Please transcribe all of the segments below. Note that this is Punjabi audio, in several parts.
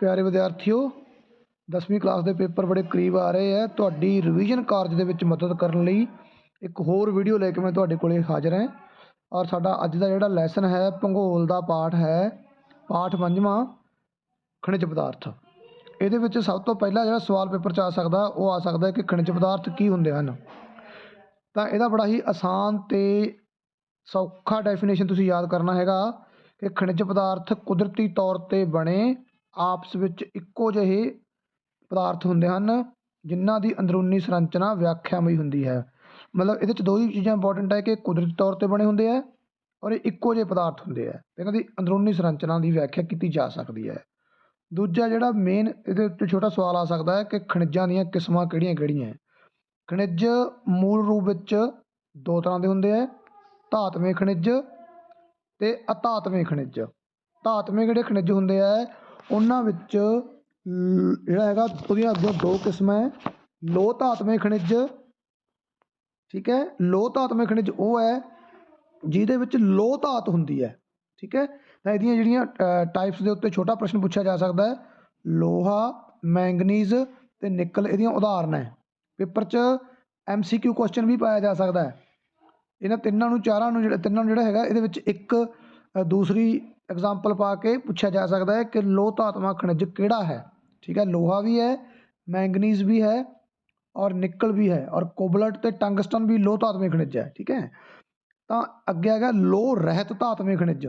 ਪਿਆਰੇ ਵਿਦਿਆਰਥੀਓ 10ਵੀਂ ਕਲਾਸ ਦੇ ਪੇਪਰ ਬੜੇ ਕਰੀਬ ਆ ਰਹੇ ਹੈ ਤੁਹਾਡੀ ਰਿਵੀਜ਼ਨ ਕਾਰਜ ਦੇ ਵਿੱਚ ਮਦਦ ਕਰਨ ਲਈ ਇੱਕ ਹੋਰ ਵੀਡੀਓ ਲੈ ਕੇ ਮੈਂ ਤੁਹਾਡੇ ਕੋਲੇ ਹਾਜ਼ਰ ਹਾਂ। ਔਰ ਸਾਡਾ ਅੱਜ ਦਾ ਜਿਹੜਾ ਲੈਸਨ ਹੈ, ਭੂਗੋਲ ਦਾ ਪਾਠ ਹੈ, ਪਾਠ ਪੰਜਵਾਂ, ਖਣਿਜ ਪਦਾਰਥ। ਇਹਦੇ ਵਿੱਚ ਸਭ ਤੋਂ ਪਹਿਲਾਂ ਜਿਹੜਾ ਸਵਾਲ ਪੇਪਰ 'ਚ ਆ ਸਕਦਾ, ਉਹ ਆ ਸਕਦਾ ਕਿ ਖਣਿਜ ਪਦਾਰਥ ਕੀ ਹੁੰਦੇ ਹਨ। ਤਾਂ ਇਹਦਾ ਬੜਾ ਹੀ ਆਸਾਨ ਤੇ ਸੌਖਾ ਡੈਫੀਨੇਸ਼ਨ ਤੁਸੀਂ ਯਾਦ ਕਰਨਾ ਹੈਗਾ ਕਿ ਖਣਿਜ ਪਦਾਰਥ ਕੁਦਰਤੀ ਤੌਰ 'ਤੇ ਬਣੇ ਆਪਸ ਵਿੱਚ ਇੱਕੋ ਜਿਹੇ ਪਦਾਰਥ ਹੁੰਦੇ ਹਨ, ਜਿਨ੍ਹਾਂ ਦੀ ਅੰਦਰੂਨੀ ਸੰਰਚਨਾ ਵਿਆਖਿਆਮਈ ਹੁੰਦੀ ਹੈ। ਮਤਲਬ ਇਹਦੇ 'ਚ ਦੋ ਹੀ ਚੀਜ਼ਾਂ ਇੰਪੋਰਟੈਂਟ ਹੈ ਕਿ ਕੁਦਰਤੀ ਤੌਰ 'ਤੇ ਬਣੇ ਹੁੰਦੇ ਹੈ ਔਰ ਇਹ ਇੱਕੋ ਜਿਹੇ ਪਦਾਰਥ ਹੁੰਦੇ ਹੈ। ਇਹਨਾਂ ਦੀ ਅੰਦਰੂਨੀ ਸੰਰਚਨਾ ਦੀ ਵਿਆਖਿਆ ਕੀਤੀ ਜਾ ਸਕਦੀ ਹੈ। ਦੂਜਾ ਜਿਹੜਾ ਮੇਨ ਇਹਦੇ ਉੱਤੇ ਛੋਟਾ ਸਵਾਲ ਆ ਸਕਦਾ ਹੈ ਕਿ ਖਣਿਜਾਂ ਦੀਆਂ ਕਿਸਮਾਂ ਕਿਹੜੀਆਂ ਕਿਹੜੀਆਂ ਹੈ? ਖਣਿਜ ਮੂਲ ਰੂਪ ਵਿੱਚ ਦੋ ਤਰ੍ਹਾਂ ਦੇ ਹੁੰਦੇ ਹੈ, ਧਾਤਵੇਂ ਖਣਿਜ ਅਤੇ ਅਧਾਤਵੇਂ ਖਣਿਜ। ਧਾਤਵੇਂ ਜਿਹੜੇ ਖਣਿਜ ਹੁੰਦੇ ਹੈ ਉਹਨਾਂ ਵਿੱਚ ਲ- ਜਿਹੜਾ ਹੈਗਾ ਉਹਦੀਆਂ ਅੱਗੋਂ ਦੋ ਕਿਸਮਾਂ ਹੈ। ਲੋਹ ਧਾਤਮੇ ਖਣਿਜ, ਠੀਕ ਹੈ? ਲੋਹ ਧਾਤਵੇਂ ਖਣਿਜ ਉਹ ਹੈ ਜਿਹਦੇ ਵਿੱਚ ਲੋਹ ਧਾਤ ਹੁੰਦੀ ਹੈ, ਠੀਕ ਹੈ? ਤਾਂ ਇਹਦੀਆਂ ਜਿਹੜੀਆਂ ਟਾਈਪਸ ਦੇ ਉੱਤੇ ਛੋਟਾ ਪ੍ਰਸ਼ਨ ਪੁੱਛਿਆ ਜਾ ਸਕਦਾ ਹੈ। ਲੋਹਾ ਮੈਂਗਨੀਜ਼ ਤੇ ਨਿਕਲ ਇਹਦੀਆਂ ਉਦਾਹਰਨਾਂ ਹੈ। ਪੇਪਰ 'ਚ ਐਮਸੀਕਿਊ ਕੁਐਸਚਨ ਵੀ ਪਾਇਆ ਜਾ ਸਕਦਾ ਹੈ। ਇਹਨਾਂ ਤਿੰਨਾਂ ਨੂੰ, ਚਾਰਾਂ ਨੂੰ ਜਿਹੜਾ ਤਿੰਨਾਂ ਨੂੰ ਜਿਹੜਾ ਹੈਗਾ, ਇਹਦੇ ਵਿੱਚ ਇੱਕ ਦੂਸਰੀ ਐਗਜ਼ਾਮਪਲ ਪਾ ਕੇ ਪੁੱਛਿਆ ਜਾ ਸਕਦਾ ਹੈ ਕਿ ਲੋਹ ਧਾਤਮਾ ਖਣਿਜ ਕਿਹੜਾ ਹੈ? ਠੀਕ ਹੈ, ਲੋਹਾ ਵੀ ਹੈ, ਮੈਂਗਨੀਜ਼ ਵੀ ਹੈ ਔਰ ਨਿਕਲ ਵੀ ਹੈ ਔਰ ਕੋਬਲਟ ਤੇ ਟੰਗਸਟਨ ਵੀ ਲੋਹ ਧਾਤਮੇ ਖਣਿਜ ਹੈ, ਠੀਕ ਹੈ? ਤਾਂ ਅੱਗੇ ਹੈਗਾ ਲੋਹ ਰਹਿਤ ਧਾਤਮੇ ਖਣਿਜ।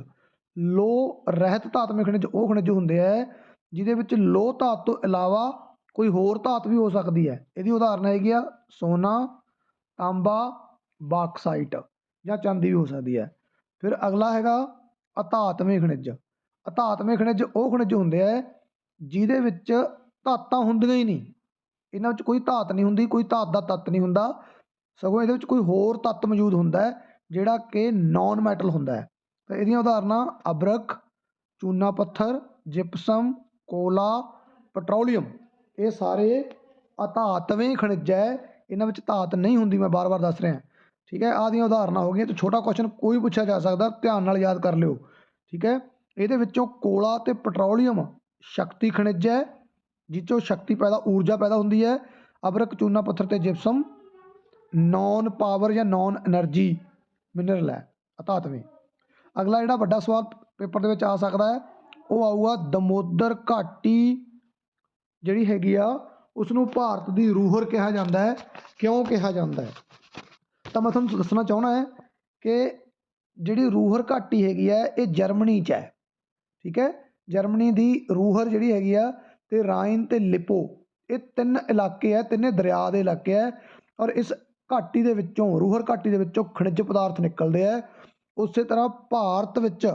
ਲੋਹ ਰਹਿਤ ਧਾਤਮੇ ਖਣਿਜ, ਉਹ ਖਣਿਜ ਹੁੰਦੇ ਆ ਜਿਹਦੇ ਵਿੱਚ ਲੋਹ ਧਾਤ ਤੋਂ ਇਲਾਵਾ ਕੋਈ ਹੋਰ ਧਾਤ ਵੀ ਹੋ ਸਕਦੀ ਹੈ। ਇਹਦੀ ਉਦਾਹਰਨ ਹੈਗੀ ਆ ਸੋਨਾ, ਤਾਂਬਾ, ਬਾਕਸਾਈਟ ਜਾਂ ਚਾਂਦੀ ਵੀ ਹੋ ਸਕਦੀ ਹੈ। ਫਿਰ ਅਗਲਾ ਹੈਗਾ ਅਧਾਤਮੇ ਖਣਿਜ। ਅਧਾਤਮੇ ਖਣਿਜ ਉਹ ਖਣਿਜ ਹੁੰਦੇ ਆ ਜਿਹਦੇ ਵਿੱਚ ਧਾਤਾਂ ਹੁੰਦੀਆਂ ਹੀ ਨਹੀਂ। ਇਹਨਾਂ ਵਿੱਚ ਕੋਈ ਧਾਤ ਨਹੀਂ ਹੁੰਦੀ, ਕੋਈ ਧਾਤ ਦਾ ਤੱਤ ਨਹੀਂ ਹੁੰਦਾ। ਸਗੋਂ ਇਹਦੇ ਵਿੱਚ ਕੋਈ ਹੋਰ ਤੱਤ ਮੌਜੂਦ ਹੁੰਦਾ ਹੈ, ਜਿਹੜਾ ਕਿ ਨਾਨ ਮੈਟਲ ਹੁੰਦਾ ਹੈ। ਤਾਂ ਇਹਦੀਆਂ ਉਦਾਹਰਨਾਂ ਅਬਰਕ, ਚੂਨਾ ਪੱਥਰ ਜਿਪਸਮ ਕੋਲਾ ਪੈਟਰੋਲੀਅਮ ਇਹ ਸਾਰੇ ਅਧਾਤਵੇਂ ਖਣਿਜ ਹੈ। ਇਹਨਾਂ ਵਿੱਚ ਧਾਤ ਨਹੀਂ ਹੁੰਦੀ, ਮੈਂ ਬਾਰ-ਬਾਰ ਦੱਸ ਰਿਹਾ। ਠੀਕ ਹੈ, ਆਹ ਦੀਆਂ ਉਦਾਹਰਨਾਂ ਹੋ ਗਈਆਂ ਤੇ ਛੋਟਾ ਕੁਐਸਚਨ ਕੋਈ ਪੁੱਛਿਆ ਜਾ ਸਕਦਾ, ਧਿਆਨ ਨਾਲ ਯਾਦ ਕਰ ਲਿਓ, ਠੀਕ ਹੈ, ਇਹਦੇ ਵਿੱਚੋਂ ਕੋਲਾ ਤੇ ਪੈਟਰੋਲੀਅਮ ਸ਼ਕਤੀ ਖਣਿਜ ਹੈ ਜਿੱਚੋਂ ਸ਼ਕਤੀ ਪੈਦਾ, ਊਰਜਾ ਪੈਦਾ ਹੁੰਦੀ ਹੈ, ਅਬਰਕ, ਚੂਨਾ, ਪੱਥਰ ਤੇ ਜਿਪਸਮ ਨੋਨ ਪਾਵਰ ਜਾਂ ਨੋਨ ਐਨਰਜੀ ਮਿਨਰਲ ਹੈ ਅਤਾਤਵੇਂ ਅਗਲਾ ਜਿਹੜਾ ਵੱਡਾ ਸਵਾਲ ਪੇਪਰ ਦੇ ਵਿੱਚ ਆ ਸਕਦਾ ਹੈ, ਉਹ ਆਊਗਾ ਦਮੋਦਰ ਘਾਟੀ ਜਿਹੜੀ ਹੈਗੀ ਆ, ਉਸਨੂੰ ਭਾਰਤ ਦੀ ਰੂਹਰ ਕਿਹਾ ਜਾਂਦਾ ਹੈ, ਕਿਉਂ ਕਿਹਾ ਜਾਂਦਾ ਹੈ? ਤਾਂ ਮੈਂ ਤੁਹਾਨੂੰ ਦੱਸਣਾ ਚਾਹਣਾ ਹੈ ਕਿ ਜਿਹੜੀ ਰੂਹਰ ਘਾਟੀ ਹੈਗੀ ਹੈ, ਇਹ ਜਰਮਨੀ 'ਚ ਹੈ। ਠੀਕ ਹੈ? ਜਰਮਨੀ ਦੀ ਰੂਹਰ ਜਿਹੜੀ ਹੈਗੀ ਆ ਤੇ ਰਾਈਨ ਤੇ ਲਿਪੋ, ਇਹ ਤਿੰਨ ਇਲਾਕੇ ਆ, ਤਿੰਨੇ ਦਰਿਆ ਦੇ ਇਲਾਕੇ ਆ ਔਰ ਇਸ ਘਾਟੀ ਦੇ ਵਿੱਚੋਂ ਰੂਹਰ ਘਾਟੀ ਦੇ ਵਿੱਚੋਂ ਖਣਿਜ ਪਦਾਰਥ ਨਿਕਲਦੇ ਆ। ਉਸੇ ਤਰ੍ਹਾਂ ਭਾਰਤ ਵਿੱਚ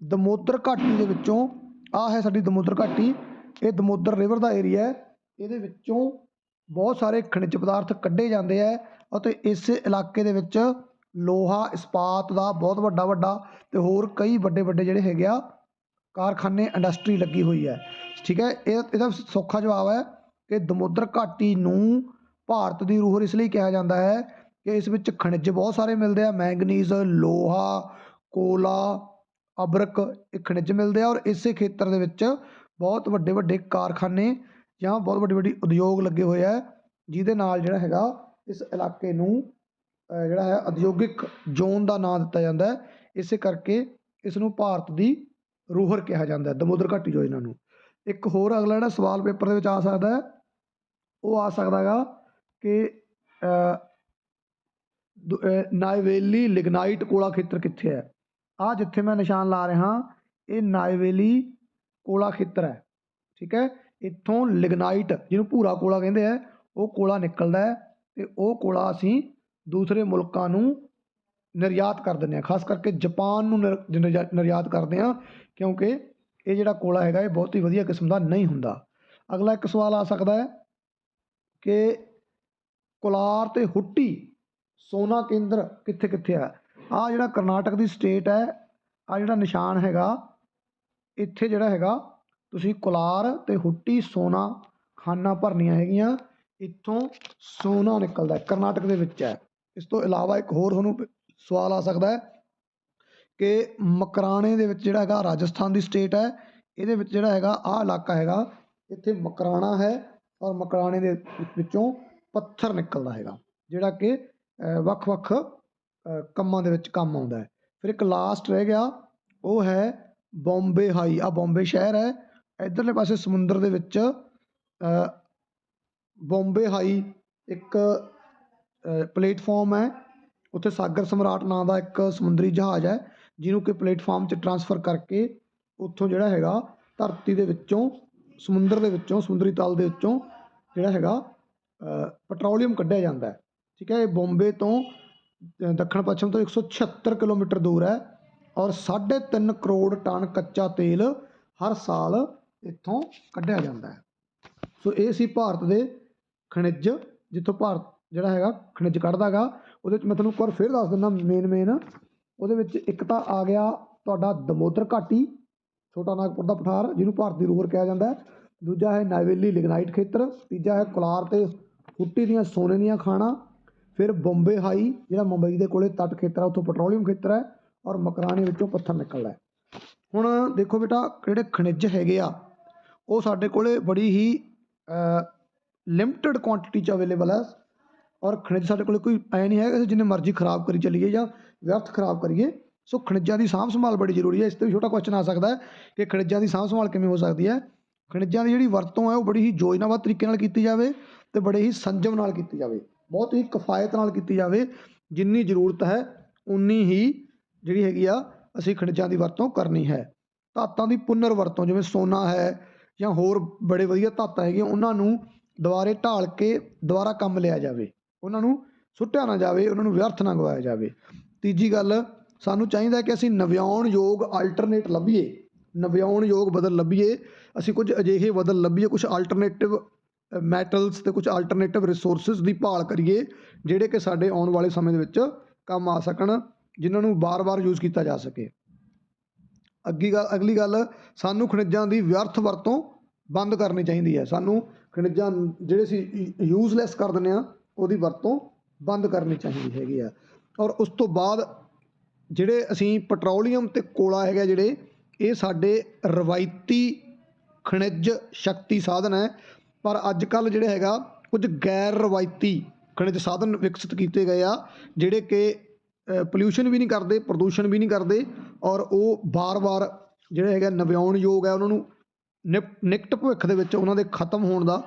ਦਮੋਦਰ ਘਾਟੀ ਦੇ ਵਿੱਚੋਂ ਆ ਹੈ ਸਾਡੀ ਦਮੋਦਰ ਘਾਟੀ, ਇਹ ਦਮੋਦਰ ਰਿਵਰ ਦਾ ਏਰੀਆ ਹੈ। ਇਹਦੇ ਵਿੱਚੋਂ ਬਹੁਤ ਸਾਰੇ ਖਣਿਜ ਪਦਾਰਥ ਕੱਢੇ ਜਾਂਦੇ ਆ ਅਤੇ ਇਸ ਇਲਾਕੇ ਦੇ ਵਿੱਚ ਲੋਹਾ, ਇਸਪਾਤ ਦਾ ਬਹੁਤ ਵੱਡਾ ਵੱਡਾ ਤੇ ਹੋਰ ਕਈ ਵੱਡੇ ਵੱਡੇ ਜਿਹੜੇ ਹੈਗੇ ਆ ਕਾਰਖਾਨੇ ਇੰਡਸਟਰੀ ਲੱਗੀ ਹੋਈ ਹੈ। ਠੀਕ ਹੈ, ਇਹ ਇਹਦਾ ਸੌਖਾ ਜਵਾਬ ਹੈ ਕਿ ਦਮੋਦਰ ਘਾਟੀ ਨੂੰ ਭਾਰਤ ਦੀ ਰੂਹਰ ਇਸ ਲਈ ਕਿਹਾ ਜਾਂਦਾ ਹੈ ਕਿ ਇਸ ਵਿੱਚ ਖਣਿਜ ਬਹੁਤ ਸਾਰੇ ਮਿਲਦੇ ਆ ਮੈਂਗਨੀਜ਼ ਲੋਹਾ, ਕੋਲਾ, ਅਬਰਕ ਇਹ ਖਣਿਜ ਮਿਲਦੇ ਆ ਔਰ ਇਸੇ ਖੇਤਰ ਦੇ ਵਿੱਚ ਬਹੁਤ ਵੱਡੇ ਵੱਡੇ ਕਾਰਖਾਨੇ ਜਾਂ ਬਹੁਤ ਵੱਡੀ ਵੱਡੀ ਉਦਯੋਗ ਲੱਗੇ ਹੋਏ ਆ ਜਿਹਦੇ ਨਾਲ ਜਿਹੜਾ ਹੈਗਾ ਇਸ ਇਲਾਕੇ ਨੂੰ ਜਿਹੜਾ ਹੈ, ਉਦਯੋਗਿਕ ਜ਼ੋਨ ਦਾ ਨਾਂ ਦਿੱਤਾ ਜਾਂਦਾ ਹੈ। ਇਸੇ ਕਰਕੇ ਇਸ ਨੂੰ ਭਾਰਤ ਦੀ ਰੂਹਰ ਕਿਹਾ ਜਾਂਦਾ ਦਮੋਦਰ ਘਾਟੀ ਯੋਜਨਾ ਨੂੰ। ਇੱਕ ਹੋਰ ਅਗਲਾ ਜਿਹੜਾ ਸਵਾਲ ਪੇਪਰ ਦੇ ਵਿੱਚ ਆ ਸਕਦਾ ਹੈ, ਉਹ ਆ ਸਕਦਾ ਹੈਗਾ ਕਿ ਦੁ- ਨਾਇਵੇਲੀ ਲਿਗਨਾਈਟ ਕੋਲਾ ਖੇਤਰ ਕਿੱਥੇ ਹੈ? ਆ ਜਿੱਥੇ ਮੈਂ ਨਿਸ਼ਾਨ ਲਾ ਰਿਹਾ ਇਹ ਨਾਇਵੇਲੀ ਕੋਲਾ ਖੇਤਰ ਹੈ। ਠੀਕ ਹੈ? ਇੱਥੋਂ ਲਿਗਨਾਈਟ ਜਿਹਨੂੰ ਭੂਰਾ ਕੋਲਾ ਕਹਿੰਦੇ ਆ ਉਹ ਕੋਲਾ ਨਿਕਲਦਾ ਹੈ। ਅਤੇ ਉਹ ਕੋਲਾ ਅਸੀਂ ਦੂਸਰੇ ਮੁਲਕਾਂ ਨੂੰ ਨਿਰਯਾਤ ਕਰ ਦਿੰਦੇ ਹਾਂ। ਖਾਸ ਕਰਕੇ ਜਪਾਨ ਨੂੰ ਨਿਰ- ਨਿਰਯਾ- ਨਿਰਯਾਤ ਕਰਦੇ ਹਾਂ, ਕਿਉਂਕਿ ਇਹ ਜਿਹੜਾ ਕੋਲਾ ਹੈਗਾ, ਇਹ ਬਹੁਤ ਹੀ ਵਧੀਆ ਕਿਸਮ ਦਾ ਨਹੀਂ ਹੁੰਦਾ। ਅਗਲਾ ਇੱਕ ਸਵਾਲ ਆ ਸਕਦਾ ਹੈ ਕਿ ਕੋਲਾਰ ਅਤੇ ਹੁੱਟੀ ਸੋਨਾ ਕੇਂਦਰ ਕਿੱਥੇ ਕਿੱਥੇ ਆ ਆ ਜਿਹੜਾ ਕਰਨਾਟਕ ਦੀ ਸਟੇਟ ਹੈ ਆ ਜਿਹੜਾ ਨਿਸ਼ਾਨ ਹੈਗਾ, ਇੱਥੇ ਜਿਹੜਾ ਹੈਗਾ, ਤੁਸੀਂ ਕੋਲਾਰ ਤੇ ਹੁੱਟੀ ਸੋਨਾ ਖਾਨਾ ਭਰਨੀਆਂ ਹੈਗੀਆਂ। ਇੱਥੋਂ ਸੋਨਾ ਨਿਕਲਦਾ ਕਰਨਾਟਕ ਦੇ ਵਿੱਚ ਹੈ। ਇਸ ਤੋਂ ਇਲਾਵਾ ਇੱਕ ਹੋਰ ਤੁਹਾਨੂੰ ਪ- ਸਵਾਲ ਆ ਸਕਦਾ ਹੈ ਕਿ ਮਕਰਾਣੇ ਦੇ ਵਿੱਚ ਜਿਹੜਾ ਹੈਗਾ ਰਾਜਸਥਾਨ ਦੀ ਸਟੇਟ ਹੈ, ਇਹਦੇ ਵਿੱਚ ਜਿਹੜਾ ਹੈਗਾ ਆਹ ਇਲਾਕਾ ਹੈਗਾ, ਇੱਥੇ ਮਕਰਾਣਾ ਹੈ ਔਰ ਮਕਰਾਣੇ ਦੇ ਵਿੱਚੋਂ ਪੱਥਰ ਨਿਕਲਦਾ ਹੈਗਾ, ਜਿਹੜਾ ਕਿ ਵੱਖ-ਵੱਖ ਕੰਮਾਂ ਦੇ ਵਿੱਚ ਕੰਮ ਆਉਂਦਾ ਹੈ। ਫਿਰ ਇੱਕ ਲਾਸਟ ਰਹਿ ਗਿਆ, ਉਹ ਹੈ ਬੰਬੇ ਹਾਈ। ਆ ਬੰਬੇ ਸ਼ਹਿਰ ਹੈ, ਇਧਰਲੇ ਪਾਸੇ ਸਮੁੰਦਰ ਦੇ ਵਿੱਚ ਬੰਬੇ ਹਾਈ ਇੱਕ ਪਲੇਟਫਾਰਮ ਹੈ। ਉੱਥੇ ਸਾਗਰ ਸਮਰਾਟ ਨਾਂ ਦਾ ਇੱਕ ਸਮੁੰਦਰੀ ਜਹਾਜ਼ ਹੈ, ਜਿਹਨੂੰ ਕਿ ਪਲੇਟਫਾਰਮ 'ਚ ਟਰਾਂਸਫਰ ਕਰਕੇ ਉੱਥੋਂ ਜਿਹੜਾ ਹੈਗਾ ਧਰਤੀ ਦੇ ਵਿੱਚੋਂ, ਸਮੁੰਦਰ ਦੇ ਵਿੱਚੋਂ, ਸਮੁੰਦਰੀ ਤਲ ਦੇ ਵਿੱਚੋਂ ਜਿਹੜਾ ਹੈਗਾ ਪੈਟਰੋਲੀਅਮ ਕੱਢਿਆ ਜਾਂਦਾ ਠੀਕ ਹੈ, ਇਹ ਬੰਬੇ ਤੋਂ ਦੱਖਣ ਪੱਛਮ ਤੋਂ 176 ਕਿਲੋਮੀਟਰ ਦੂਰ ਹੈ ਔਰ 3.5 ਕਰੋੜ ਟਨ ਕੱਚਾ ਤੇਲ ਹਰ ਸਾਲ ਇੱਥੋਂ ਕੱਢਿਆ ਜਾਂਦਾ ਹੈ। ਸੋ ਇਹ ਸੀ ਭਾਰਤ ਦੇ ਖਣਿਜ, ਜਿੱਥੋਂ ਭਾਰਤ ਜਿਹੜਾ ਹੈਗਾ ਖਣਿਜ ਕੱਢਦਾ ਗਾ ਉਹਦੇ ਵਿੱਚ ਮੈਂ ਤੁਹਾਨੂੰ ਇੱਕ ਵਾਰ ਫਿਰ ਦੱਸ ਦਿੰਦਾ ਮੇਨ ਮੇਨ ਉਹਦੇ ਵਿੱਚ ਇੱਕ ਤਾਂ ਆ ਗਿਆ ਤੁਹਾਡਾ ਦਮੋਦਰ ਘਾਟੀ, ਛੋਟਾ ਨਾਗਪੁਰ ਦਾ ਪਠਾਰ, ਜਿਹਨੂੰ ਭਾਰਤ ਦੀ ਰੂਰ ਕਿਹਾ ਜਾਂਦਾ ਹੈ। ਦੂਜਾ ਹੈ ਨਾਈਵੇਲੀ ਲਿਗਨਾਈਟ ਖੇਤਰ, ਤੀਜਾ ਹੈ ਕੋਲਾਰ ਤੇ ਹੁੱਟੀ ਦੀਆਂ ਸੋਨੇ ਦੀਆਂ ਖਾਣਾ, ਫਿਰ ਬੰਬੇ ਹਾਈ, ਜਿਹੜਾ ਮੁੰਬਈ ਦੇ ਕੋਲੇ ਤੱਟ ਖੇਤਰ ਹੈ, ਉੱਥੋਂ ਪੈਟਰੋਲੀਅਮ ਖੇਤਰ ਹੈ ਔਰ ਮਕਰਾਣੇ ਵਿੱਚੋਂ ਪੱਥਰ ਨਿਕਲਦਾ ਹੈ। ਹੁਣ ਦੇਖੋ ਬੇਟਾ ਜਿਹੜੇ ਖਣਿਜ ਹੈਗੇ ਆ? ਉਹ ਸਾਡੇ ਕੋਲੇ ਬੜੀ ਹੀ ਲਿਮਟਿਡ ਕੁਆਂਟੀਟੀ ਚ ਅਵੇਲੇਬਲ ਹੈ ਔਰ ਖਣਿਜ ਸਾਡੇ ਕੋਲ ਕੋਈ ਐ ਨਹੀਂ ਹੈ ਕਿ ਅਸੀਂ ਜਿੰਨੇ ਮਰਜ਼ੀ ਖਰਾਬ ਕਰੀ ਚੱਲੀਏ ਜਾਂ ਵਿਅਰਥ ਖਰਾਬ ਕਰੀਏ। ਸੋ ਖਣਿਜਾਂ ਦੀ ਸਾਂਭ ਸੰਭਾਲ ਬੜੀ ਜ਼ਰੂਰੀ ਹੈ। ਇਸ ਤੇ ਵੀ ਛੋਟਾ ਕੁਐਸਚਨ ਆ ਸਕਦਾ ਹੈ ਕਿ ਖਣਿਜਾਂ ਦੀ ਸਾਂਭ ਸੰਭਾਲ ਕਿਵੇਂ ਹੋ ਸਕਦੀ ਹੈ। ਖਣਿਜਾਂ ਦੀ ਜਿਹੜੀ ਵਰਤੋਂ ਹੈ ਉਹ ਬੜੀ ਹੀ ਯੋਜਨਾਬੱਧ ਤਰੀਕੇ ਨਾਲ ਕੀਤੀ ਜਾਵੇ ਤੇ ਬੜੇ ਹੀ ਸੰਜਮ ਨਾਲ ਕੀਤੀ ਜਾਵੇ। ਬਹੁਤ ਹੀ ਕਿਫਾਇਤ ਨਾਲ ਕੀਤੀ ਜਾਵੇ। ਜਿੰਨੀ ਜ਼ਰੂਰਤ ਹੈ, ਉਨੀ ਹੀ ਜਿਹੜੀ ਹੈਗੀ ਆ ਅਸੀਂ ਖਣਿਜਾਂ ਦੀ ਵਰਤੋਂ ਕਰਨੀ ਹੈ। ਧਾਤਾਂ ਦੀ ਪੁਨਰ ਵਰਤੋਂ ਜਿਵੇਂ ਸੋਨਾ ਹੈ ਜਾਂ ਹੋਰ ਬੜੇ ਵਧੀਆ ਧਾਤਾਂ ਹੈਗੀਆਂ, ਉਹਨਾਂ ਨੂੰ ਦੁਬਾਰੇ ਢਾਲ ਕੇ ਦੁਬਾਰਾ ਕੰਮ ਲਿਆ ਜਾਵੇ, ਉਹਨਾਂ ਨੂੰ ਸੁੱਟਿਆ ਨਾ ਜਾਵੇ, ਉਹਨਾਂ ਨੂੰ ਵਿਅਰਥ ਨਾ ਗਵਾਇਆ ਜਾਵੇ। ਤੀਜੀ ਗੱਲ, ਸਾਨੂੰ ਚਾਹੀਦਾ ਕਿ ਅਸੀਂ ਨਵਿਆਉਣ ਯੋਗ ਆਲਟਰਨੇਟ ਲੱਭੀਏ, ਨਵਿਆਉਣ ਯੋਗ ਬਦਲ ਲੱਭੀਏ, ਅਸੀਂ ਕੁਝ ਅਜਿਹੇ ਬਦਲ ਲੱਭੀਏ, ਕੁਝ ਆਲਟਰਨੇਟਿਵ ਮੈਟਲਸ ਤੇ ਕੁਝ ਆਲਟਰਨੇਟਿਵ ਰਿਸੋਰਸਸ ਦੀ ਭਾਲ ਕਰੀਏ, ਜਿਹੜੇ ਕਿ ਸਾਡੇ ਆਉਣ ਵਾਲੇ ਸਮੇਂ ਦੇ ਵਿੱਚ ਕੰਮ ਆ ਸਕਣ, ਜਿਨ੍ਹਾਂ ਨੂੰ ਬਾਰ-ਬਾਰ ਯੂਜ਼ ਕੀਤਾ ਜਾ ਸਕੇ। ਅੱਗੀ ਗੱਲ, ਅਗਲੀ ਗੱਲ, ਸਾਨੂੰ ਖਣਿਜਾਂ ਦੀ ਵਿਅਰਥ ਵਰਤੋਂ ਬੰਦ ਕਰਨੀ ਚਾਹੀਦੀ ਹੈ। ਸਾਨੂੰ ਖਣਿਜਾਂ ਜਿਹੜੇ ਅਸੀਂ ਯੂਜ਼ਲੈਸ ਕਰ ਦਿੰਦੇ ਆ ਉਹਦੀ ਵਰਤੋਂ ਬੰਦ ਕਰਨੀ ਚਾਹੀਦੀ ਹੈਗੀ ਆ। ਔਰ ਉਸ ਤੋਂ ਬਾਅਦ ਜਿਹੜੇ ਅਸੀਂ ਪੈਟਰੋਲੀਅਮ ਤੇ ਕੋਲਾ ਹੈਗਾ ਜਿਹੜੇ, ਇਹ ਸਾਡੇ ਰਵਾਇਤੀ ਖਣਿਜ ਸ਼ਕਤੀ ਸਾਧਨ ਹੈ। ਪਰ ਅੱਜ ਕੱਲ ਜਿਹੜੇ ਹੈਗਾ, ਕੁਝ ਗੈਰ ਰਵਾਇਤੀ ਖਣਿਜ ਸਾਧਨ ਵਿਕਸਿਤ ਕੀਤੇ ਗਏ ਆ, ਜਿਹੜੇ ਕਿ ਪੋਲਿਊਸ਼ਨ ਵੀ ਨਹੀਂ ਕਰਦੇ, ਪ੍ਰਦੂਸ਼ਣ ਵੀ ਨਹੀਂ ਕਰਦੇ। ਔਰ ਉਹ ਬਾਰ-ਬਾਰ ਜਿਹੜੇ ਹੈਗਾ ਨਵਿਆਉਣ ਯੋਗ ਹੈ, ਉਹਨਾਂ ਨੂੰ ਨਿਕਟ ਭਵਿੱਖ ਦੇ ਵਿੱਚ ਉਹਨਾਂ ਦੇ ਖਤਮ ਹੋਣ ਦਾ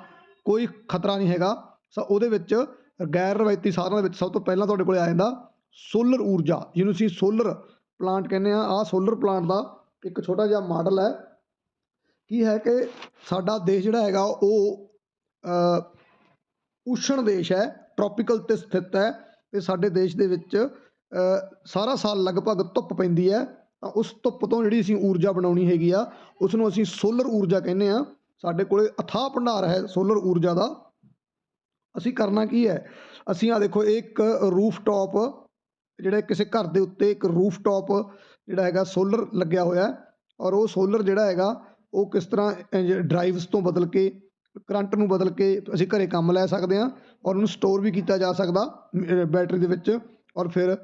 ਕੋਈ ਖਤਰਾ ਨਹੀਂ ਹੈਗਾ। ਸੋ ਉਹਦੇ ਵਿੱਚ ਗੈਰ ਰਵਾਇਤੀ ਸਾਧਨਾਂ ਦੇ ਵਿੱਚ ਸਭ ਤੋਂ ਪਹਿਲਾਂ ਤੁਹਾਡੇ ਕੋਲੇ ਆ ਜਾਂਦਾ ਸੋਲਰ ਊਰਜਾ ਜਿਹਨੂੰ ਅਸੀਂ ਸੋਲਰ ਪਲਾਂਟ ਕਹਿੰਦੇ ਆ ਆਹ ਸੋਲਰ ਪਲਾਂਟ ਦਾ ਇੱਕ ਛੋਟਾ ਜਿਹਾ ਮਾਡਲ ਹੈ। ਕੀ ਹੈ ਕਿ ਸਾਡਾ ਦੇਸ਼ ਜਿਹੜਾ ਹੈਗਾ ਉਹ ਅ, ਉਸ਼ਣ ਦੇਸ਼ ਹੈ ਟ੍ਰੋਪੀਕਲ ਤੇ ਸਥਿਤ ਹੈ। ਤੇ ਸਾਡੇ ਦੇਸ਼ ਦੇ ਵਿੱਚ ਸਾਰਾ ਸਾਲ ਲਗਭਗ ਧੁੱਪ ਪੈਂਦੀ ਹੈ। ਤਾਂ ਉਸ ਧੁੱਪ ਤੋਂ ਜਿਹੜੀ ਅਸੀਂ ਊਰਜਾ ਬਣਾਉਣੀ ਹੈਗੀ ਆ ਉਸ ਨੂੰ ਅਸੀਂ ਸੋਲਰ ਊਰਜਾ ਕਹਿੰਦੇ ਆ। ਸਾਡੇ ਕੋਲੇ ਅਥਾਹ ਭੰਡਾਰ ਹੈ ਸੋਲਰ ਊਰਜਾ ਦਾ। ਅਸੀਂ ਕਰਨਾ ਕੀ ਹੈ? ਅਸੀਂ ਆ ਦੇਖੋ ਇਹ ਇੱਕ ਰੂਫ ਟਾਪ ਜਿਹੜਾ ਕਿਸੇ ਘਰ ਦੇ ਉੱਤੇ ਇੱਕ ਰੂਫ ਟਾਪ ਜਿਹੜਾ ਹੈਗਾ ਸੋਲਰ ਲੱਗਿਆ ਹੋਇਆ ਔਰ ਉਹ ਸੋਲਰ ਜਿਹੜਾ ਹੈਗਾ, ਉਹ ਕਿਸ ਤਰ੍ਹਾਂ ਡਰਾਈਵਸ ਤੋਂ ਬਦਲ ਕੇ, ਕਰੰਟ ਨੂੰ ਬਦਲ ਕੇ ਅਸੀਂ ਘਰੇ ਕੰਮ ਲੈ ਸਕਦੇ ਹਾਂ। ਔਰ ਉਹਨੂੰ ਸਟੋਰ ਵੀ ਕੀਤਾ ਜਾ ਸਕਦਾ ਬੈਟਰੀ ਦੇ ਵਿੱਚ। ਔਰ ਫਿਰ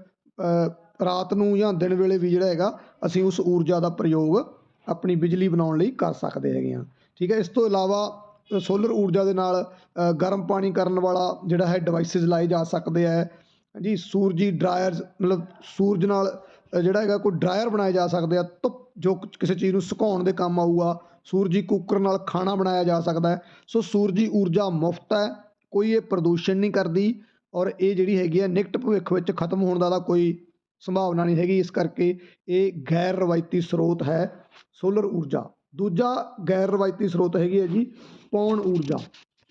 ਰਾਤ ਨੂੰ ਜਾਂ ਦਿਨ ਵੇਲੇ ਵੀ ਜਿਹੜਾ ਹੈਗਾ, ਅਸੀਂ ਉਸ ਊਰਜਾ ਦਾ ਪ੍ਰਯੋਗ ਆਪਣੀ ਬਿਜਲੀ ਬਣਾਉਣ ਲਈ ਕਰ ਸਕਦੇ ਹੈਗੇ ਹਾਂ। ਠੀਕ ਹੈ, ਇਸ ਤੋਂ ਇਲਾਵਾ ਸੋਲਰ ਊਰਜਾ ਦੇ ਨਾਲ ਗਰਮ ਪਾਣੀ ਕਰਨ ਵਾਲਾ ਜਿਹੜਾ ਹੈ ਡਿਵਾਈਸਿਸ ਲਾਏ ਜਾ ਸਕਦੇ ਹੈ। ਜੀ, ਸੂਰਜੀ ਡਰਾਇਰਸ ਮਤਲਬ ਸੂਰਜ ਨਾਲ ਜਿਹੜਾ ਹੈਗਾ ਕੋਈ ਡਰਾਇਰ ਬਣਾਏ ਜਾ ਸਕਦੇ ਆ, ਧੁੱਪ ਜੋ ਕਿਸੇ ਚੀਜ਼ ਨੂੰ ਸੁਕਾਉਣ ਦੇ ਕੰਮ ਆਊਗਾ, ਸੂਰਜੀ ਕੁੱਕਰ ਨਾਲ ਖਾਣਾ ਬਣਾਇਆ ਜਾ ਸਕਦਾ ਹੈ। ਸੋ ਸੂਰਜੀ ਊਰਜਾ ਮੁਫਤ ਹੈ, ਕੋਈ ਇਹ ਪ੍ਰਦੂਸ਼ਣ ਨਹੀਂ ਕਰਦੀ ਔਰ ਇਹ ਜਿਹੜੀ ਹੈਗੀ ਹੈ ਨਿਕਟ ਭਵਿੱਖ ਵਿੱਚ ਖਤਮ ਹੋਣ ਦਾ ਕੋਈ ਸੰਭਾਵਨਾ ਨਹੀਂ ਹੈਗੀ। ਇਸ ਕਰਕੇ ਇਹ ਗੈਰ ਰਵਾਇਤੀ ਸਰੋਤ ਹੈ ਸੋਲਰ ਊਰਜਾ। ਦੂਜਾ ਗੈਰ ਰਵਾਇਤੀ ਸਰੋਤ ਹੈਗੀ ਹੈ ਜੀ ਪੌਣ ਊਰਜਾ।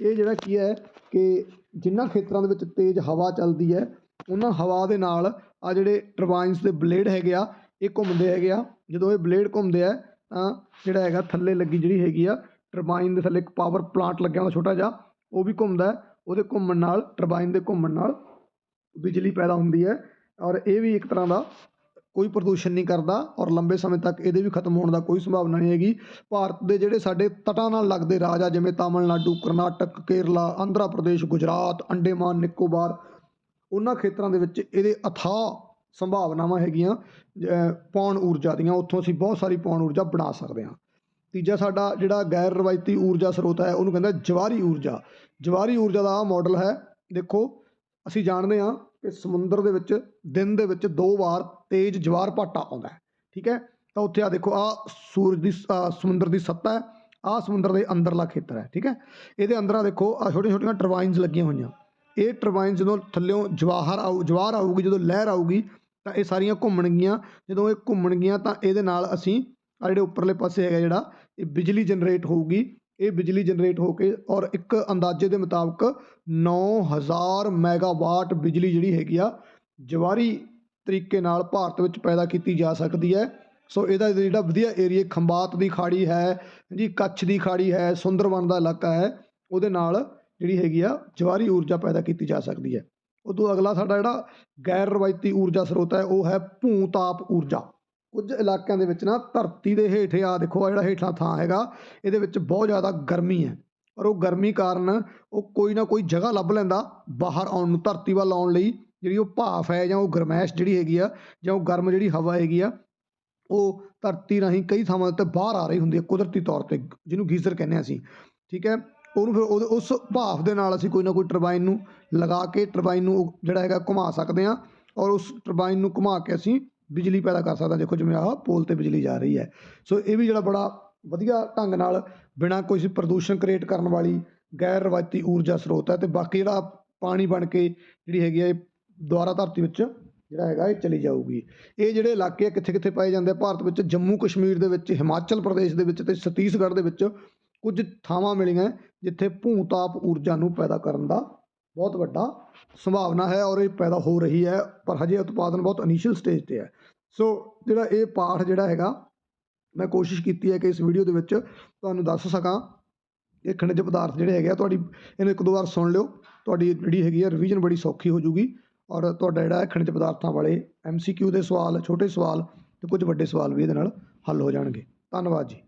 ਇਹ ਜਿਹੜਾ ਕੀ ਹੈ ਕਿ ਜਿਨ੍ਹਾਂ ਖੇਤਰਾਂ ਦੇ ਵਿੱਚ ਤੇਜ਼ ਹਵਾ ਚੱਲਦੀ ਹੈ, ਉਹਨਾਂ ਹਵਾ ਦੇ ਨਾਲ ਆ ਜਿਹੜੇ ਟਰਬਾਈਨਸ ਦੇ ਬਲੇਡ ਹੈਗੇ ਆ, ਇਹ ਘੁੰਮਦੇ ਹੈਗੇ ਆ। ਜਦੋਂ ਇਹ ਬਲੇਡ ਘੁੰਮਦੇ ਆ, ਤਾਂ ਜਿਹੜਾ ਹੈਗਾ ਥੱਲੇ ਲੱਗੀ ਜਿਹੜੀ ਹੈਗੀ ਆ ਟਰਬਾਈਨ ਦੇ ਥੱਲੇ ਇੱਕ ਪਾਵਰ ਪਲਾਂਟ ਲੱਗਿਆ ਹੁੰਦਾ ਛੋਟਾ ਜਿਹਾ, ਉਹ ਵੀ ਘੁੰਮਦਾ ਉਹਦੇ ਘੁੰਮਣ ਨਾਲ ਟਰਬਾਈਨ ਦੇ ਘੁੰਮਣ ਨਾਲ ਬਿਜਲੀ ਪੈਦਾ ਹੁੰਦੀ ਹੈ। ਔਰ ਇਹ ਵੀ ਇੱਕ ਤਰ੍ਹਾਂ ਦਾ ਕੋਈ ਪ੍ਰਦੂਸ਼ਣ ਨਹੀਂ ਕਰਦਾ ਔਰ ਲੰਬੇ ਸਮੇਂ ਤੱਕ ਇਹਦੇ ਵੀ ਖਤਮ ਹੋਣ ਦਾ ਕੋਈ ਸੰਭਾਵਨਾ ਨਹੀਂ ਹੈਗੀ। ਭਾਰਤ ਦੇ ਜਿਹੜੇ ਸਾਡੇ ਤਟਾਂ ਨਾਲ ਲੱਗਦੇ ਰਾਜ ਆ, ਜਿਵੇਂ ਤਾਮਿਲਨਾਡੂ, ਕਰਨਾਟਕ, ਕੇਰਲਾ, ਆਂਧਰਾ ਪ੍ਰਦੇਸ਼, ਗੁਜਰਾਤ, ਅੰਡੇਮਾਨ, ਨਿਕੋਬਾਰ, ਉਹਨਾਂ ਖੇਤਰਾਂ ਦੇ ਵਿੱਚ ਇਹਦੇ ਅਥਾਹ ਸੰਭਾਵਨਾਵਾਂ ਹੈਗੀਆਂ, ਅਹ ਪੌਣ ਊਰਜਾ ਦੀਆਂ। ਉੱਥੋਂ ਅਸੀਂ ਬਹੁਤ ਸਾਰੀ ਪੌਣ ਊਰਜਾ ਬਣਾ ਸਕਦੇ ਹਾਂ। ਤੀਜਾ ਸਾਡਾ ਜਿਹੜਾ ਗੈਰ ਰਵਾਇਤੀ ਊਰਜਾ ਸਰੋਤ ਹੈ, ਉਹਨੂੰ ਕਹਿੰਦਾ ਜਵਾਰੀ ਊਰਜਾ। ਜਵਾਰੀ ਊਰਜਾ ਦਾ ਆਹ ਮਾਡਲ ਹੈ, ਦੇਖੋ, ਅਸੀਂ ਜਾਣਦੇ ਹਾਂ ਕਿ ਸਮੁੰਦਰ ਦੇ ਵਿੱਚ, ਦਿਨ ਦੇ ਵਿੱਚ ਦੋ ਵਾਰ ਤੇਜ਼ ਜਵਾਰ ਭਾਟਾ ਆਉਂਦਾ ਠੀਕ ਹੈ? ਤਾਂ ਉੱਥੇ ਆ ਦੇਖੋ, ਆ ਸੂਰਜ ਦੀ ਸਮੁੰਦਰ ਦੀ ਸੱਤਾ ਹੈ, ਆ ਸਮੁੰਦਰ ਦੇ ਅੰਦਰਲਾ ਖੇਤਰ ਹੈ। ਠੀਕ ਹੈ? ਇਹਦੇ ਅੰਦਰ ਆ ਦੇਖੋ, ਆ ਛੋਟੀਆਂ ਛੋਟੀਆਂ ਟਰਬਾਈਨਸ ਲੱਗੀਆਂ ਹੋਈਆਂ। ਇਹ ਟਰਬਾਈਨ ਜਦੋਂ ਥੱਲਿਓਂ ਜਵਾਹਰ ਆਊ, ਜਵਾਹਰ ਆਊਗੀ, ਜਦੋਂ ਲਹਿਰ ਆਊਗੀ, ਤਾਂ ਇਹ ਸਾਰੀਆਂ ਘੁੰਮਣਗੀਆਂ ਜਦੋਂ ਇਹ ਘੁੰਮਣਗੀਆਂ ਤਾਂ ਇਹਦੇ ਨਾਲ ਅਸੀਂ, ਆ ਜਿਹੜੇ ਉੱਪਰਲੇ ਪਾਸੇ ਹੈਗਾ ਜਿਹੜਾ, ਇਹ ਬਿਜਲੀ ਜਨਰੇਟ ਹੋਊਗੀ। ਇਹ ਬਿਜਲੀ ਜਨਰੇਟ ਹੋ ਕੇ ਔਰ ਇੱਕ ਅੰਦਾਜ਼ੇ ਦੇ ਮੁਤਾਬਕ 9000 ਮੈਗਾਵਾਟ ਬਿਜਲੀ ਜਿਹੜੀ ਹੈਗੀ ਆ ਜਵਾਰੀ ਤਰੀਕੇ ਨਾਲ ਭਾਰਤ ਵਿੱਚ ਪੈਦਾ ਕੀਤੀ ਜਾ ਸਕਦੀ ਹੈ। ਸੋ ਇਹਦਾ ਜਿਹੜਾ ਵਧੀਆ ਏਰੀਆ ਖੰਬਾਤ ਦੀ ਖਾੜੀ ਹੈ ਜੀ ਕੱਛ ਦੀ ਖਾੜੀ ਹੈ ਸੁੰਦਰਬਨ ਦਾ ਇਲਾਕਾ ਹੈ, ਉਹਦੇ ਨਾਲ ਜਿਹੜੀ ਹੈਗੀ ਆ ਜਵਾਰੀ ਊਰਜਾ ਪੈਦਾ ਕੀਤੀ ਜਾ ਸਕਦੀ ਹੈ। ਉਦੋਂ ਅਗਲਾ ਸਾਡਾ ਜਿਹੜਾ ਗੈਰ ਰਵਾਇਤੀ ਊਰਜਾ ਸਰੋਤ ਹੈ, ਉਹ ਹੈ ਭੂ ਤਾਪ ਊਰਜਾ। ਕੁਝ ਇਲਾਕਿਆਂ ਦੇ ਵਿੱਚ ਨਾ ਧਰਤੀ ਦੇ ਹੇਠ ਆ ਦੇਖੋ ਆ ਜਿਹੜਾ ਹੇਠਲਾ ਥਾਂ ਹੈਗਾ, ਇਹਦੇ ਵਿੱਚ ਬਹੁਤ ਜ਼ਿਆਦਾ ਗਰਮੀ ਹੈ। ਪਰ ਉਹ ਗਰਮੀ ਕਾਰਨ ਉਹ ਕੋਈ ਨਾ ਕੋਈ ਜਗ੍ਹਾ ਲੱਭ ਲੈਂਦਾ ਬਾਹਰ ਆਉਣ ਨੂੰ, ਧਰਤੀ ਵੱਲ ਆਉਣ ਲਈ। ਜਿਹੜੀ ਉਹ ਭਾਫ ਹੈ ਜਾਂ ਉਹ ਗਰਮੈਸ਼ ਜਿਹੜੀ ਹੈਗੀ ਆ, ਜਾਂ ਉਹ ਗਰਮ ਜਿਹੜੀ ਹਵਾ ਹੈਗੀ ਆ, ਉਹ ਧਰਤੀ ਰਾਹੀਂ ਕਈ ਥਾਵਾਂ ਉੱਤੇ ਬਾਹਰ ਆ ਰਹੀ ਹੁੰਦੀ ਹੈ ਕੁਦਰਤੀ ਤੌਰ ਤੇ, ਜਿਹਨੂੰ ਗੀਜ਼ਰ ਕਹਿੰਦੇ ਹਾਂ ਅਸੀਂ। ਠੀਕ ਹੈ? ਉਹਨੂੰ ਫਿਰ ਉਹਦੇ, ਉਸ ਭਾਫ ਦੇ ਨਾਲ ਅਸੀਂ ਕੋਈ ਨਾ ਕੋਈ ਟਰਬਾਈਨ ਨੂੰ ਲਗਾ ਕੇ, ਟਰਬਾਈਨ ਨੂੰ ਉਹ ਜਿਹੜਾ ਹੈਗਾ ਘੁਮਾ ਸਕਦੇ ਹਾਂ। ਔਰ ਉਸ ਟਰਬਾਈਨ ਨੂੰ ਘੁਮਾ ਕੇ ਅਸੀਂ ਬਿਜਲੀ ਪੈਦਾ ਕਰ ਸਕਦਾ। ਦੇਖੋ ਜਿਵੇਂ ਆਹ ਪੋਲ ਤੇ ਬਿਜਲੀ ਜਾ ਰਹੀ ਹੈ। ਸੋ ਇਹ ਵੀ ਜਿਹੜਾ ਬੜਾ ਵਧੀਆ ਢੰਗ ਨਾਲ ਬਿਨਾਂ ਕੋਈ ਪ੍ਰਦੂਸ਼ਣ ਕ੍ਰੀਏਟ ਕਰਨ ਵਾਲੀ ਗੈਰ ਰਵਾਇਤੀ ਊਰਜਾ ਸਰੋਤ ਹੈ ਅਤੇ ਬਾਕੀ ਜਿਹੜਾ ਪਾਣੀ ਬਣ ਕੇ ਜਿਹੜੀ ਹੈਗੀ ਹੈ ਦੁਆਰਾ ਧਰਤੀ ਵਿੱਚ ਜਿਹੜਾ ਹੈਗਾ, ਇਹ ਚਲੀ ਜਾਊਗੀ। ਇਹ ਜਿਹੜੇ ਇਲਾਕੇ ਕਿੱਥੇ ਕਿੱਥੇ ਪਾਏ ਜਾਂਦੇ ਆ, ਭਾਰਤ ਵਿੱਚ ਜੰਮੂ ਕਸ਼ਮੀਰ ਦੇ ਵਿੱਚ, ਹਿਮਾਚਲ ਪ੍ਰਦੇਸ਼ ਦੇ ਵਿੱਚ ਤੇ ਛੱਤੀਸਗੜ੍ਹ ਦੇ ਵਿੱਚ ਕੁਝ ਥਾਵਾਂ ਮਿਲੀਆਂ, ਜਿੱਥੇ ਭੂਤਾਪ ਊਰਜਾ ਨੂੰ ਪੈਦਾ ਕਰਨ ਦਾ ਬਹੁਤ ਵੱਡਾ ਸੰਭਾਵਨਾ ਹੈ ਔਰ ਇਹ ਪੈਦਾ ਹੋ ਰਹੀ ਹੈ, ਪਰ ਹਜੇ ਉਤਪਾਦਨ ਬਹੁਤ ਇਨੀਸ਼ੀਅਲ ਸਟੇਜ ਤੇ ਹੈ। ਸੋ ਜਿਹੜਾ ਇਹ ਪਾਠ ਜਿਹੜਾ ਹੈਗਾ, ਮੈਂ ਕੋਸ਼ਿਸ਼ ਕੀਤੀ ਹੈ ਕਿ ਇਸ ਵੀਡੀਓ ਦੇ ਵਿੱਚ ਤੁਹਾਨੂੰ ਦੱਸ ਸਕਾਂ। ਇਹ ਖਣਿਜ ਪਦਾਰਥ ਜਿਹੜੇ ਹੈਗੇ ਆ, ਤੁਹਾਡੀ ਇਹਨੂੰ ਇੱਕ ਦੋ ਵਾਰ ਸੁਣ ਲਿਓ। ਤੁਹਾਡੀ ਜਿਹੜੀ ਹੈਗੀ ਆ ਰਿਵੀਜ਼ਨ ਬੜੀ ਸੌਖੀ ਹੋ ਜੂਗੀ ਔਰ ਤੁਹਾਡਾ ਜਿਹੜਾ ਖਣਿਜ ਪਦਾਰਥਾਂ ਵਾਲੇ ਐਮਸੀਕਿਊ ਦੇ ਸਵਾਲ, ਛੋਟੇ ਸਵਾਲ ਤੇ ਕੁਝ ਵੱਡੇ ਸਵਾਲ ਵੀ ਇਹਦੇ ਨਾਲ ਹੱਲ ਹੋ ਜਾਣਗੇ। ਧੰਨਵਾਦ ਜੀ।